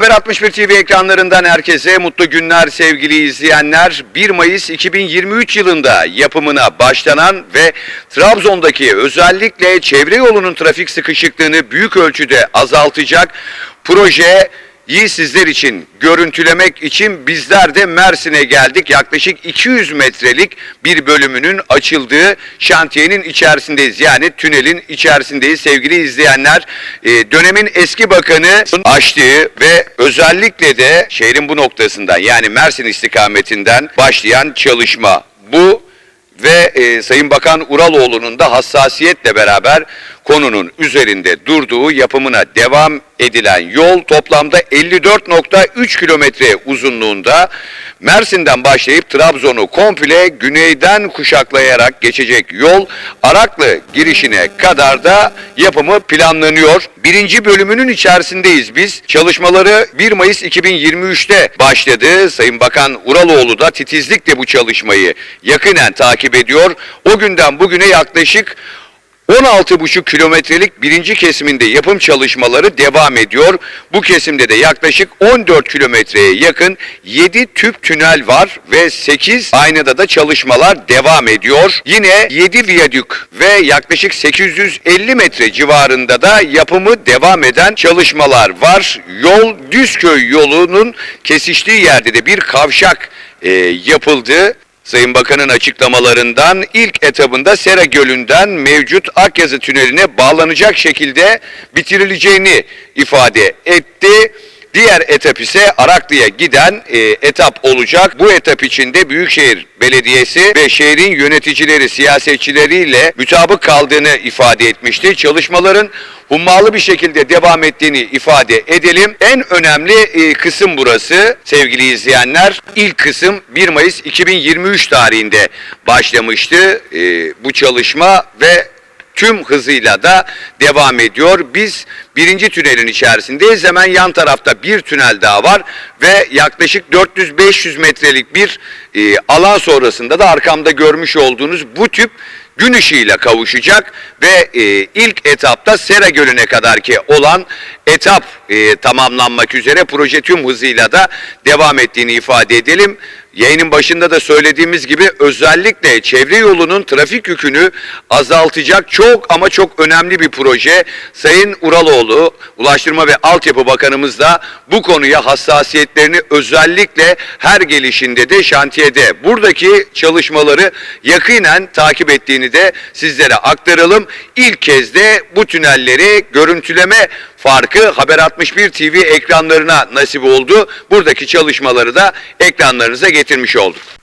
Haber 61 TV ekranlarından herkese mutlu günler sevgili izleyenler. 1 Mayıs 2023 yılında yapımına başlanan ve Trabzon'daki özellikle çevre yolunun trafik sıkışıklığını büyük ölçüde azaltacak proje iyi sizler için görüntülemek için bizler de Mersin'e geldik. Yaklaşık 200 metrelik bir bölümünün açıldığı şantiyenin içerisindeyiz. Yani tünelin içerisindeyiz sevgili izleyenler. Ee, dönemin eski bakanı açtığı ve özellikle de şehrin bu noktasından yani Mersin istikametinden başlayan çalışma bu ve e, Sayın Bakan Uraloğlu'nun da hassasiyetle beraber konunun üzerinde durduğu yapımına devam edilen yol toplamda 54.3 kilometre uzunluğunda Mersin'den başlayıp Trabzon'u komple güneyden kuşaklayarak geçecek yol Araklı girişine kadar da yapımı planlanıyor. Birinci bölümünün içerisindeyiz biz. Çalışmaları 1 Mayıs 2023'te başladı. Sayın Bakan Uraloğlu da titizlikle bu çalışmayı yakinen takip ediyor. O günden bugüne yaklaşık 16,5 kilometrelik birinci kesiminde yapım çalışmaları devam ediyor. Bu kesimde de yaklaşık 14 kilometreye yakın 7 tüp tünel var ve 8 aynada da çalışmalar devam ediyor. Yine 7 viyadük ve yaklaşık 850 metre civarında da yapımı devam eden çalışmalar var. Yol Düzköy yolunun kesiştiği yerde de bir kavşak e, yapıldı. Sayın Bakan'ın açıklamalarından ilk etabında Sera Gölü'nden mevcut Akyazı Tüneli'ne bağlanacak şekilde bitirileceğini ifade etti. Diğer etap ise Araklı'ya giden e, etap olacak. Bu etap içinde Büyükşehir Belediyesi ve şehrin yöneticileri, siyasetçileriyle mütabık kaldığını ifade etmişti. Çalışmaların hummalı bir şekilde devam ettiğini ifade edelim. En önemli e, kısım burası sevgili izleyenler. İlk kısım 1 Mayıs 2023 tarihinde başlamıştı e, bu çalışma ve tüm hızıyla da devam ediyor. Biz birinci tünelin içerisindeyiz. Hemen yan tarafta bir tünel daha var ve yaklaşık 400-500 metrelik bir e, alan sonrasında da arkamda görmüş olduğunuz bu tüp gün ışığıyla kavuşacak ve e, ilk etapta Sera Gölü'ne kadar ki olan etap e, tamamlanmak üzere proje tüm hızıyla da devam ettiğini ifade edelim. Yayının başında da söylediğimiz gibi özellikle çevre yolunun trafik yükünü azaltacak çok ama çok önemli bir proje. Sayın Uraloğlu, Ulaştırma ve Altyapı Bakanımız da bu konuya hassasiyetlerini özellikle her gelişinde de şantiyede buradaki çalışmaları yakinen takip ettiğini de sizlere aktaralım. İlk kez de bu tünelleri görüntüleme farkı Haber 61 TV ekranlarına nasip oldu. Buradaki çalışmaları da ekranlarınıza getirmiş olduk.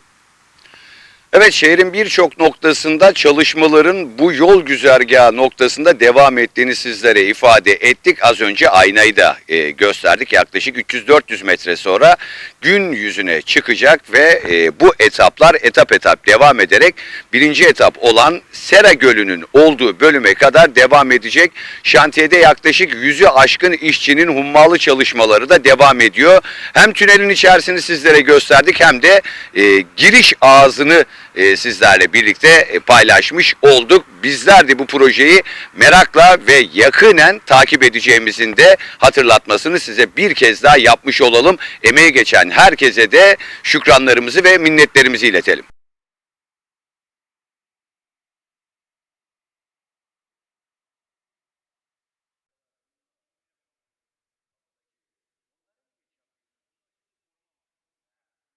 Evet şehrin birçok noktasında çalışmaların bu yol güzergahı noktasında devam ettiğini sizlere ifade ettik. Az önce aynayı da e, gösterdik. Yaklaşık 300-400 metre sonra gün yüzüne çıkacak ve e, bu etaplar etap etap devam ederek birinci etap olan Sera Gölü'nün olduğu bölüme kadar devam edecek. Şantiyede yaklaşık yüzü aşkın işçinin hummalı çalışmaları da devam ediyor. Hem tünelin içerisini sizlere gösterdik hem de e, giriş ağzını e, sizlerle birlikte e, paylaşmış olduk. Bizler de bu projeyi merakla ve yakinen takip edeceğimizin de hatırlatmasını size bir kez daha yapmış olalım. Emeği geçen herkese de şükranlarımızı ve minnetlerimizi iletelim.